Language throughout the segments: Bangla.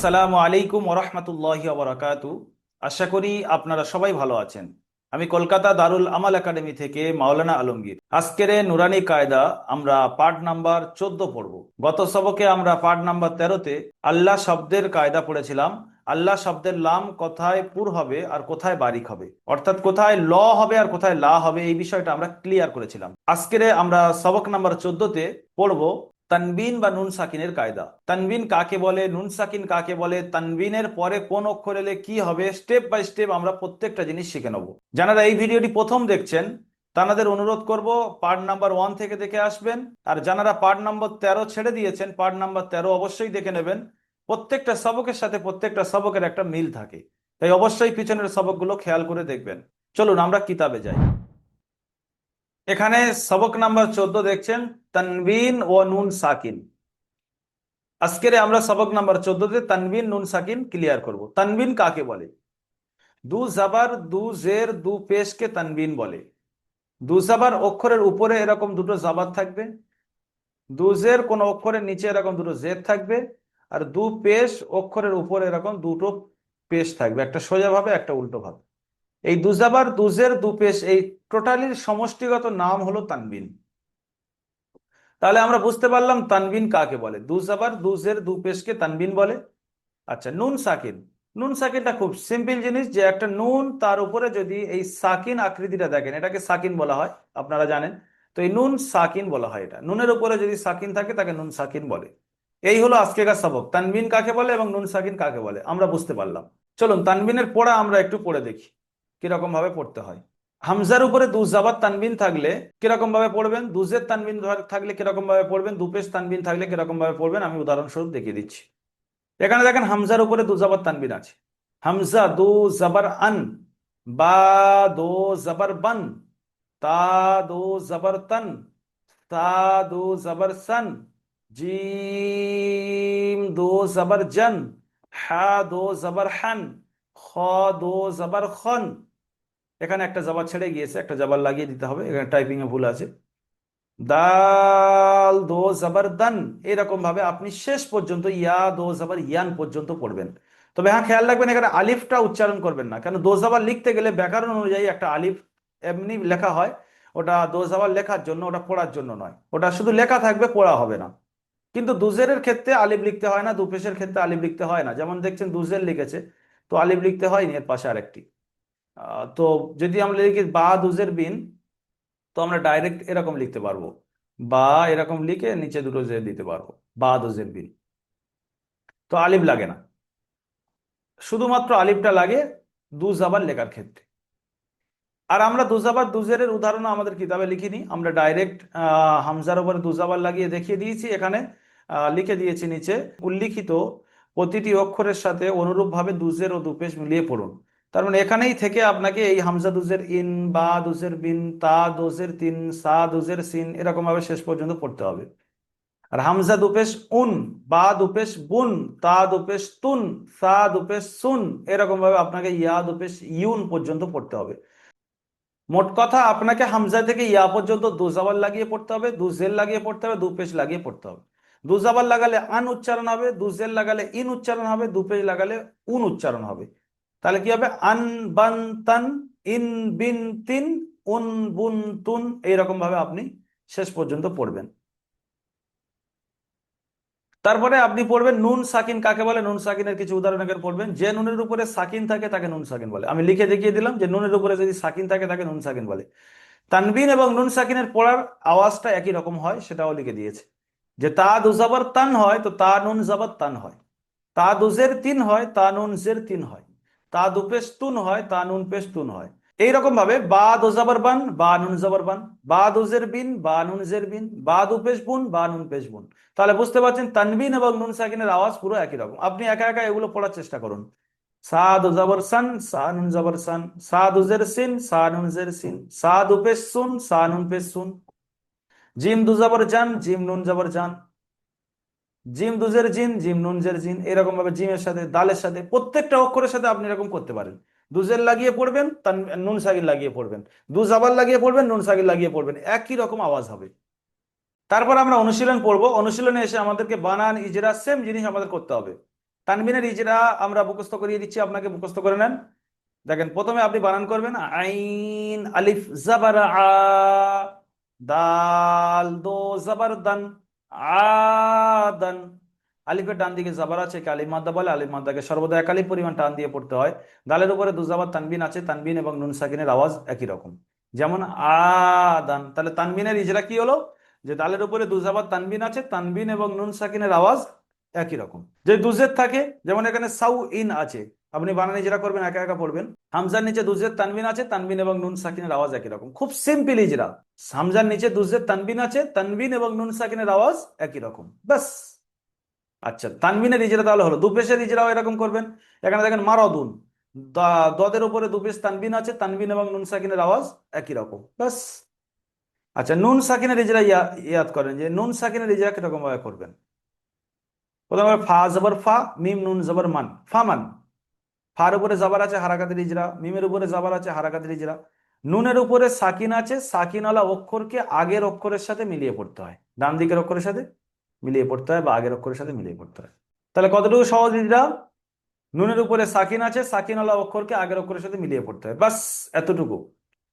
আসসালামু আলাইকুম ওরহমতুল্লাহি ওবরাকাতু আশা করি আপনারা সবাই ভালো আছেন। আমি কলকাতা দারুল আমাল একাডেমি থেকে মাওলানা আলমগীর। আজকের নুরানি কায়দা আমরা পার্ট নাম্বার চোদ্দ পড়ব। গত সবকে আমরা পার্ট নাম্বার তেরোতে আল্লাহ শব্দের কায়দা পড়েছিলাম। আল্লাহ শব্দের লাম কোথায় পুর হবে আর কোথায় বারিক হবে? অর্থাৎ কোথায় ল হবে আর কোথায় লা হবে এই বিষয়টা আমরা ক্লিয়ার করেছিলাম। আজকের আমরা সবক নাম্বার চোদ্দতে পড়ব তানবিন বা নুন সাকিনের কায়দা। তানবিন কাকে বলে, নুন সাকিন কাকে বলে, তানবিনের পরে কোন অক্ষর এলে কি হবে, স্টেপ বাই স্টেপ আমরা প্রত্যেকটা জিনিস শিখে নেব। যারা এই ভিডিওটি প্রথম দেখছেন তাদের অনুরোধ করব পার্ট নাম্বার ওয়ান থেকে দেখে আসবেন, আর যারা পার্ট নাম্বার তেরো ছেড়ে দিয়েছেন, পার্ট নাম্বার তেরো অবশ্যই দেখে নেবেন। প্রত্যেকটা সবকের সাথে প্রত্যেকটা সবকের একটা মিল থাকে। তাই অবশ্যই পিছনের সবকগুলো খেয়াল করে দেখবেন। চলুন আমরা কিতাবে যাই। এখানে সবক নাম্বার চোদ্দ দেখছেন, তানবিন ও নুন সাকিন। আজকের আমরা সবক নাম্বার চোদ্দতে তানবিন, নুন সাকিন ক্লিয়ার করব। তানবিন কাকে বলে? দু জাবার, দু জের, দু পেশকে তানবিন বলে। দু জাবার অক্ষরের উপরে এরকম দুটো জাবার থাকবে। দু জের কোন অক্ষরের নিচে এরকম দুটো জের থাকবে। আর দু পেশ অক্ষরের উপরে এরকম দুটো পেশ থাকবে। একটা সোজা ভাবে, একটা উল্টো ভাবে। এই দুজাবার দুজের দুপেশ, এই টোটালির সমষ্টিগত নাম হলো তানবিন। তাহলে আমরা বুঝতে পারলাম তানবিন কাকে বলে। দুজাবার দুজের দুপেশকে তানবিন বলে। আচ্ছা নুন সাকিন। নুন সাকিনটা খুব সিম্পল জিনিস যে একটা নুন তার উপরে যদি এই সাকিন আকৃতিটা দেখেন, এটাকে সাকিন বলা হয়, আপনারা জানেন। তো এই নুন সাকিন বলা হয় এটা। নুনের উপরে যদি সাকিন থাকে, তাকে নুন সাকিন বলে। এই হলো আজকেকার সবক। তানবিন কাকে বলে এবং নুন সাকিন কাকে বলে? আমরা বুঝতে পারলাম। চলুন, তানবিনের পড়া আমরা একটু পড়ে দেখি। কীরকম ভাবে পড়তে হয়? হামজার উপরে দুজাবাত তানবিন থাকলে কীরকম ভাবে পড়বেন? দুজের তানবিন থাকলে কীরকম ভাবে পড়বেন? দুপেশ তানবিন থাকলে কীরকম ভাবে পড়বেন? আমি উদাহরণস্বরূপ দেখিয়ে দিচ্ছি। এখানে দেখেন হামজার উপরে দুজাবাত তানবিন আছে। হামজা দু জাবার আন, বা দো জাবার বান, তা দো জাবার তান, তা দো জাবার সান, জিম দো জাবার জান, হা দো জাবার হান, খ দো জাবার খন। এখানে একটা জাবার ছেড়ে গিয়েছে, একটা জাবার লাগিয়ে দিতে হবে, এখানে টাইপিং এ ভুল আছে। দাল দো জাবার দান, এরকম ভাবে আপনি শেষ পর্যন্ত ইয়া দো জাবার ইয়ান পর্যন্ত পড়বেন। তবে হ্যাঁ খেয়াল রাখবেন এখানে আলিফটা উচ্চারণ করবেন না। কেন, দো জাবার লিখতে গেলে ব্যাকরণ অনুযায়ী একটা আলিফ এমনি লেখা হয়, ওটা দো জাবার লেখার জন্য, ওটা পড়ার জন্য নয়। ওটা শুধু লেখা থাকবে, পড়া হবে না। কিন্তু দুজেরের ক্ষেত্রে আলিফ লিখতে হয় না, দুপেশের ক্ষেত্রে আলিফ লিখতে হয় না। যেমন দেখছেন দুজের লিখেছে, তো আলিফ লিখতে হয়নি, এর পাশে আরেকটি। তো যদি আমরা লিখি বা দুজের বিন, তো আমরা ডাইরেক্ট এরকম লিখতে পারব। বা এরকম লিখে নিচে দুটো জের দিতে পারব, বা দুজের বিন। তো আলিফ লাগে না। শুধুমাত্র আলিফটা লাগে দু জাবার লেখার ক্ষেত্রে। আর আমরা দুজাবার দুজেরের উদাহরণ আমাদের কিতাবে লিখিনি। আমরা ডাইরেক্ট হামজার উপরে দুজাবার লাগিয়ে দেখিয়ে দিয়েছি। এখানে লিখে দিয়েছি নিচে, উল্লিখিত প্রতিটি অক্ষরের সাথে অনুরূপভাবে দুজের ও দুপেশ মিলিয়ে পড়ুন। তার মানে এখানেই থেকে আপনাকে এই হামজা দুজের ইন, বা দুজের বিন, তা দুজের তিন, সা দুজের সিন এরকম ভাবে শেষ পর্যন্ত পড়তে হবে। আর হামজা দুপেশ উন, বা দুপেশ বুন, তা দুপেশ তুন, সা দুপেশ সুন এরকম ভাবে আপনাকে ইয়া দুপেশ ইউন পর্যন্ত পড়তে হবে। মোট কথা আপনাকে হামজা থেকে ইয়া পর্যন্ত দু জাবার লাগিয়ে পড়তে হবে, দু জেল লাগিয়ে পড়তে হবে, দু পেশ লাগিয়ে পড়তে হবে। দু জাবার লাগালে আন উচ্চারণ হবে, দু জেল লাগালে ইন উচ্চারণ হবে, দু পেশ লাগালে উন উচ্চারণ হবে। তাহলে কি হবে? আন বান তান ইন বিন তিন উন বুন তুন এইরকম ভাবে আপনি শেষ পর্যন্ত পড়বেন। তারপরে আপনি পড়বেন নুন সাকিন। কাকে বলে? নুন সাকিনের কিছু উদাহরণ এখানে পড়বেন। যে নুনের উপরে সাকিন থাকে তাকে নুন সাকিন বলে। আমি লিখে দেখিয়ে দিলাম যে নুনের উপরে যদি সাকিন থাকে তাকে নুন সাকিন বলে। তানবিন এবং নুন সাকিনের পড়ার আওয়াজটা একই রকম হয়, সেটাও লিখে দিয়েছে। যে তা দুজাবার তান হয়, তো তা নুন জাবার তান হয়। তা দুজের তিন হয়, তা নুন জের তিন হয়। তা দুপেশ তুন হয়, তা নুন পেস্তুন হয়। এইরকম ভাবে বা দোজাবার বান, বা নুন জাবার বান, বা দুজের বিন, বা নুন জের বিন, বা দুপেশ বুন বা নুন পেশ বুন তাহলে বুঝতে পারছেন, তানবিন এবং নুন সাকিনের আওয়াজ পুরো একই রকম। আপনি একা একা এগুলো পড়ার চেষ্টা করুন। সা দুজাবার সান, সা নুন জাবার সান, সা দুজের সিন, সা নুন জের সিন, সা দুপেশ সুন সা নুন পেশ সুন জিম দুজাবার জান জিম নুন জাবার জান জিম দুজের জিন, জিম নুনজের জিন এরকম ভাবে জিমের সাথে, দালের সাথে, প্রত্যেকটা অক্ষরের সাথে আপনি এরকম করতে পারেন। দুজের লাগিয়ে পড়বেন, তার নুন সাকির লাগিয়ে পড়বেন। দু জাবার লাগিয়ে পড়বেন, নুন সাকির লাগিয়ে পড়বেন। একই রকম আওয়াজ হবে। তারপর আমরা অনুশীলন পড়ব। অনুশীলনে এসে আমাদেরকে বানান, ইজরা সেম জিনিস আমাদের করতে হবে। তানবিনের ইজরা আমরা মুখস্থ করিয়ে দিচ্ছি, আপনাকে মুখস্থ করে নেন। দেখেন, প্রথমে আপনি বানান করবেন, আইন, আলিফ, জাবার, আ, দাল, দো জাবার দান আদান। আলিফের ডান দিকে জাবার আছে আলিফ মাদ্দা বলে, আলিফ মাদ্দাকে সর্বদা একালি পরিমাণ টান দিয়ে পড়তে হয়। দালের উপরে দুজাবার তানবিন আছে, তানবিন এবং নুন সাকিনের আওয়াজ একই রকম। যেমন আদান। তাহলে তানবিনের ইজরা কি হলো? যে দালের উপরে দুজাবার তানবিন আছে, তানবিন এবং নুন সাকিনের আওয়াজ একই রকম। যে দুজের থাকে, যেমন এখানে সাউ ইন আছে আপনি বানানি যেটা করবেন, একা একা পড়বেন। হামজার নিচে দুজের তানবিন আছে, তানবিন এবং নুন সাকিনের আওয়াজ একই রকম। খুব সিম্পল ইজরা হামজার নিচে দুজের তানবিন আছে, তানবিন এবং নুন সাকিনের আওয়াজ একই রকম। ব্যাস। আচ্ছা তানবিনের ইজরা তাহলে হলো। দুপেশের ইজরাও এরকম করবেন। এখানে দেখেন মারদুন দদের উপরে দুপেশ তানবিন আছে, তানবিন এবং নুন সাকিনের আওয়াজ একই রকম। ব্যাস। আচ্ছা নুন সাকিনের ইজরা ইয়া, ইয়াদ করেন যে, নুন সাকিনের ইজরা কীরকম ভাবে করবেন। প্রথমে ফা জবর ফা, মিম নুন জবর মান। ফামান ফার উপরে জাবার আছে, হারাকাতের ইজরা মিমের উপরে জাবার আছে, হারাকাতের ইজরা নুনের উপরে সাকিন আছে, সাকিনওয়ালা অক্ষরকে আগের অক্ষরের সাথে মিলিয়ে পড়তে হয়। ডান দিকের অক্ষরের সাথে মিলিয়ে পড়তে হয় বা আগের অক্ষরের সাথে মিলিয়ে পড়তে হয়। তাহলে কতটুকু সহজ ইজরা নুনের উপরে সাকিন আছে, সাকিনওয়ালা অক্ষরকে আগের অক্ষরের সাথে মিলিয়ে পড়তে হয়। বাস, এতটুকু।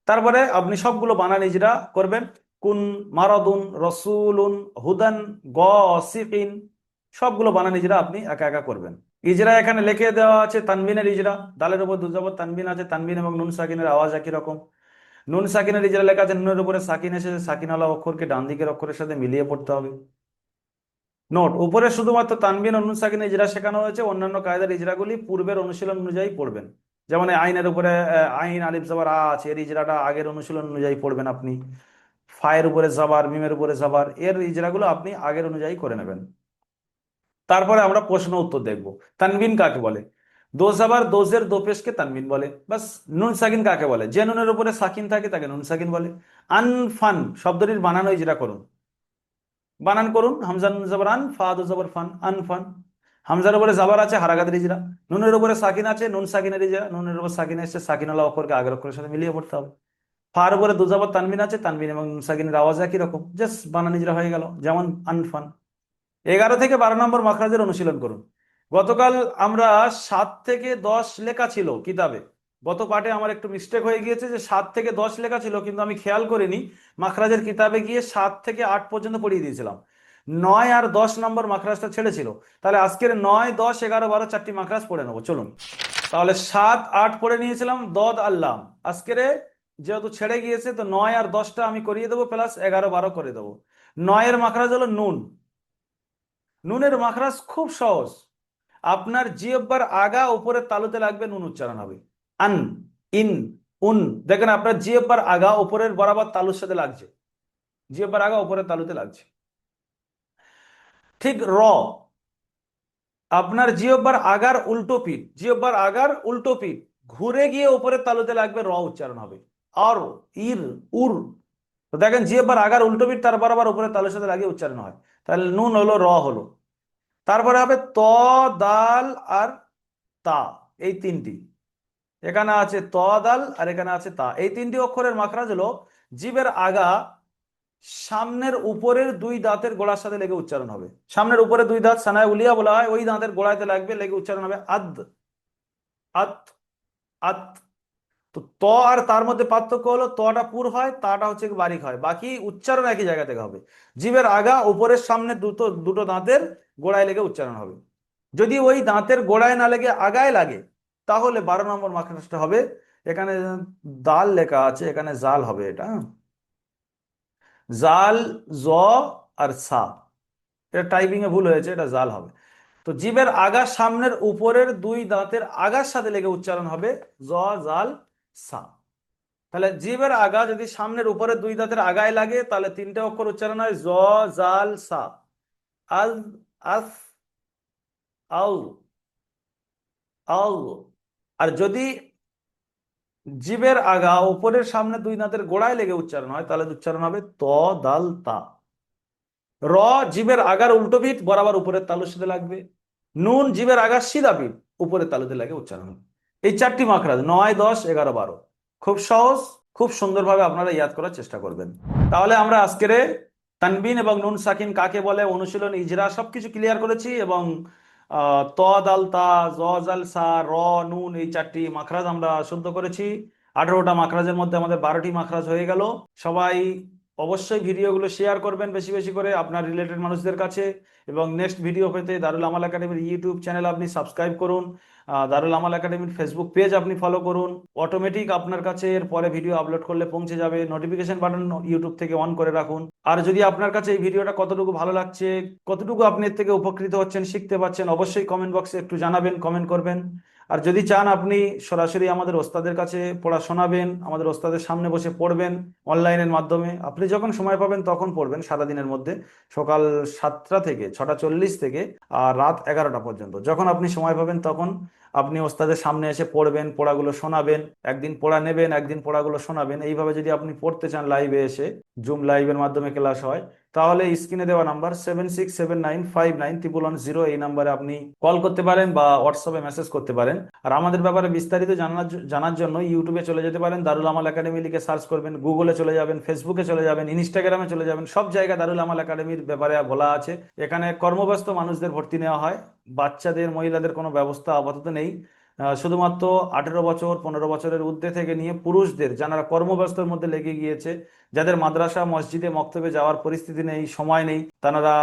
তারপরে আপনি সবগুলো বানান ইজরা করবেন। কুন মারাদুন রসুলুন হুদান গসিকিন। সবগুলো বানান ইজরা আপনি একা একা করবেন। ইজরা এখানে লিখে দেওয়া আছে, তানবিনের ইজরা। দালের উপর দুজাবর তানবিন আছে, তানবিন এবং নুন সাকিনের আওয়াজ একই রকম। নুন সাকিনের ইজরা লেখা আছে, নুনের উপরে সাকিন এসেছে সাকিনওয়ালা অক্ষরকে ডান দিকের অক্ষরের সাথে মিলিয়ে পড়তে হবে। নোট, উপরে শুধুমাত্র তানবিন ও নুন সাকিন ইজরা শেখানো হয়েছে, অন্যান্য কায়দার ইজরাগুলি পূর্বের অনুশীলন অনুযায়ী পড়বেন। যেমন আইনের উপরে আইন আলিফ জাবার আ আছে, এর ইজরাটা আগের অনুশীলন অনুযায়ী পড়বেন আপনি। ফায়ের উপরে জাবার মিমের উপরে জাবার এর ইজরাগুলো আপনি আগের অনুযায়ী করে নেবেন। তারপরে আমরা প্রশ্ন উত্তর দেখব। তানবিন কাকে বলে? দো জাবার দোজের দোপেশকে তানবিন বলে। বাস, নুন সাকিন কাকে বলে? যে নুনের উপরে সাকিন থাকে তাকে নুন সাকিন বলে। আনফান, শব্দটির বানানো যেটা করুন। বানান করুন হামজা নুন জাবার আন ফা দো জাবার ফান, আনফান। হামজার উপরে জাবার আছে হারাকাতের ইজরা নুনের উপরে সাকিন আছে, নুন সাকিনের ইজরা নুনের উপর সাকিন এসছে, সাকিনাল্লাহ অক্ষরকে আগের অক্ষরের সাথে মিলিয়ে পড়তে হবে। ফার উপরে দুজাবার তানবিন আছে তানবিন এবং নুন সাকিনের আওয়াজ একই রকম। জাস্ট বানান ইজরা হয়ে গেল, যেমন আনফান। এগারো থেকে বারো নম্বর মাখরাজের অনুশীলন করুন। গতকাল আমরা সাত থেকে দশ লেখা ছিল কিতাবে। গত পাঠে আমার একটু মিস্টেক হয়ে গিয়েছে যে সাত থেকে দশ লেখা ছিল, কিন্তু আমি খেয়াল করিনি, মাখরাজের কিতাবে গিয়ে সাত থেকে আট পর্যন্ত পড়িয়ে দিয়েছিলাম। নয় আর দশ নম্বর মাখরাজটা ছেড়েছিল। তাহলে আজকের নয়, দশ, এগারো, বারো চারটি মাখরাজ পড়ে নেব, চলুন। তাহলে সাত, আট পড়ে নিয়েছিলাম, দদ আল্লাম আজকের যেহেতু ছেড়ে গিয়েছে, তো নয় আর দশটা আমি করিয়ে দেবো, প্লাস এগারো, বারো করে দেবো। নয়ের মাখরাজ হলো নুন। নুনের মাখরাজ খুব সহজ। আপনার জিহ্বার আগা উপরের তালুতে লাগবে নুন উচ্চারণ হবে। আন, ইন, উন। দেখেন আপনার জিহ্বার আগা উপরের বরাবর তালুর সাথে লাগছে। জিহ্বার আগা উপরের তালুতে লাগছে। ঠিক র। আপনার জিহ্বার আগার উল্টো পিঠ, জিহ্বার আগার উল্টো পিঠ, ঘুরে গিয়ে উপরের তালুতে লাগবে র উচ্চারণ হবে। আর ইর, উর। তো দেখেন জিহ্বার আগার উল্টো পিঠ তার বরাবর উপরে তালুর সাথে লাগিয়ে উচ্চারণ হয়। তাহলে নুন হলো, র হলো। তারপরে হবে ত, দাল আর তা, এই তিনটি। এখানে আছে ত, দাল আর এখানে আছে তা। এই তিনটি অক্ষরের মাখরাজ হলো জীবের আগা সামনের উপরের দুই দাঁতের গোড়ার সাথে লেগে উচ্চারণ হবে। সামনের উপরে দুই দাঁত, সানায় উলিয়া বলা হয়, ওই দাঁতের গোড়াতে লাগবে, লেগে উচ্চারণ হবে আদ, আত আত তো ত আর তার মধ্যে পার্থক্য হলো তটা পুর হয়, তাটা হচ্ছে বারিক হয়। বাকি উচ্চারণ একই জায়গা থেকে হবে। জীবের আগা উপরের সামনে দুটো দুটো দাঁতের গোড়ায় লেগে উচ্চারণ হবে। যদি ওই দাঁতের গোড়ায় না লেগে আগায় লাগে, তাহলে বারো নম্বর মাখরাজটা হবে। এখানে দাল লেখা আছে, এখানে জাল হবে এটা হ্যাঁ? জাল, জ আর সা। এটা টাইপিং এ ভুল হয়েছে, এটা জাল হবে। তো জীবের আগা সামনের উপরের দুই দাঁতের আগার সাথে লেগে উচ্চারণ হবে, জ, জাল সা তাহলে জীবের আগা যদি সামনের উপরে দুই দাঁতের আগায় লাগে, তাহলে তিনটে অক্ষর উচ্চারণ হয় জাল, সা। আল আস আউ আউ। আর যদি জীবের আগা উপরের সামনে দুই দাঁতের গোড়ায় লেগে উচ্চারণ হয়, তাহলে উচ্চারণ হবে ত, দাল, তা। র, জীবের আগার উল্টো পিঠ, বরাবর উপরের তালুর সাথে লাগবে। নুন, জীবের আগার সিধা পিঠ, উপরের তালুতে লাগে উচ্চারণ হবে। এই চারটি মাখরাজ নয়, দশ, এগারো, বারো। খুব সহজ, খুব সুন্দরভাবে আপনারা ইয়াদ করার চেষ্টা করবেন। তাহলে আমরা আজকের তানবিন এবং নুন সাকিন কাকে বলে, অনুশীলন, ইজরা সবকিছু ক্লিয়ার করেছি এবং তা জাল সা, র, নুন এই চারটি মাখরাজ আমরা শুদ্ধ করেছি। আঠারোটা মাখরাজের মধ্যে আমাদের বারোটি মাখরাজ হয়ে গেল। সবাই অবশ্যই ভিডিওগুলো শেয়ার করবেন বেশি বেশি করে আপনার রিলেটেড মানুষদের কাছে এবং নেক্সট ভিডিও পেতে দারুল আমাল একাডেমির ইউটিউব চ্যানেল আপনি সাবস্ক্রাইব করুন দারুল আমাল একাডেমির ফেসবুক পেজ আপনি ফলো করুন। অটোমেটিক আপনার কাছে এর পরে ভিডিও আপলোড করলে পৌঁছে যাবে। নোটিফিকেশন বাটন ইউটিউব থেকে অন করে রাখুন। আর যদি আপনার কাছে এই ভিডিওটা কতটুকু ভালো লাগছে, কতটুকু আপনি এর থেকে উপকৃত হচ্ছেন, শিখতে পাচ্ছেন অবশ্যই কমেন্ট বক্সে একটু জানাবেন কমেন্ট করবেন। আর যদি চান আপনি সরাসরি আমাদের ওস্তাদের কাছে পড়া শোনাবেন, আমাদের ওস্তাদের সামনে বসে পড়বেন, অনলাইনের মাধ্যমে, আপনি যখন সময় পাবেন তখন পড়বেন সারাদিনের মধ্যে, সকাল সাতটা থেকে, ছটা চল্লিশ থেকে আর রাত এগারোটা পর্যন্ত। যখন আপনি সময় পাবেন তখন আপনি ওস্তাদের সামনে এসে পড়বেন, পড়াগুলো শোনাবেন, একদিন পড়া নেবেন, একদিন পড়াগুলো শোনাবেন। এইভাবে যদি আপনি পড়তে চান লাইভে এসে, জুম লাইভের মাধ্যমে ক্লাস হয়, তাহলে স্ক্রিনে দেওয়া number seven six seven nine five nine triple one zero এই নাম্বারে আপনি কল করতে পারেন বা হোয়াটসঅ্যাপে মেসেজ করতে পারেন। আর আমাদের ব্যাপারে বিস্তারিত জানার জানার জন্য ইউটিউবে চলে যেতে পারেন, দারুল আমাল একাডেমি লিখে সার্চ করবেন গুগলে চলে যাবেন ফেসবুকে চলে যাবেন ইনস্টাগ্রামে চলে যাবেন, সব জায়গায় দারুল আমাল একাডেমির ব্যাপারে বলা আছে। এখানে কর্মব্যস্ত মানুষদের ভর্তি নেওয়া হয়, বাচ্চাদের, মহিলাদের কোনো ব্যবস্থা আপাতত নেই। আহ, শুধুমাত্র আঠেরো বছর পনেরো বছরের ঊর্ধ্বে থেকে নিয়ে পুরুষদের যারা কর্মব্যস্তর মধ্যে লেগে গিয়েছে যাদের মাদ্রাসা মসজিদে মক্তবে যাওয়ার পরিস্থিতি নেই সময় নেই তারা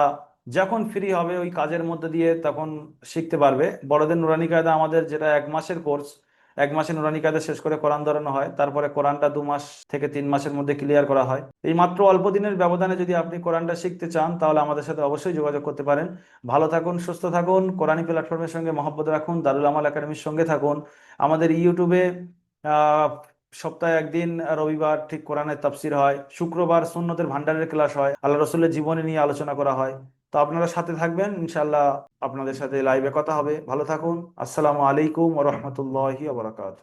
যখন ফ্রি হবে ওই কাজের মধ্যে দিয়ে তখন শিখতে পারবে। বড়দের নুরানি কায়দা আমাদের যেটা এক মাসের কোর্স এক মাসে নুরানি কায়দা শেষ করে কোরআন ধরানো হয়, তারপরে কোরআনটা দু মাস থেকে তিন মাসের মধ্যে ক্লিয়ার করা হয়। এই মাত্র অল্প দিনের ব্যবধানে যদি আপনি কোরআনটা শিখতে চান, তাহলে আমাদের সাথে অবশ্যই যোগাযোগ করতে পারেন। ভালো থাকুন, সুস্থ থাকুন কোরআনী প্ল্যাটফর্মের সঙ্গে মহব্বত রাখুন, দারুল আমাল একাডেমির সঙ্গে থাকুন। আমাদের ইউটিউবে সপ্তাহে একদিন রবিবার ঠিক কোরআনের তাফসির হয়, শুক্রবার সুন্নতের ভান্ডারের ক্লাস হয়, আল্লাহ রসুলের জীবনী নিয়ে আলোচনা করা হয়। তো আপনারা সাথে থাকবেন। ইনশাল্লাহ আপনাদের সাথে লাইভে কথা হবে। ভালো থাকুন। আসসালামু আলাইকুম ওয়া আবরাকাত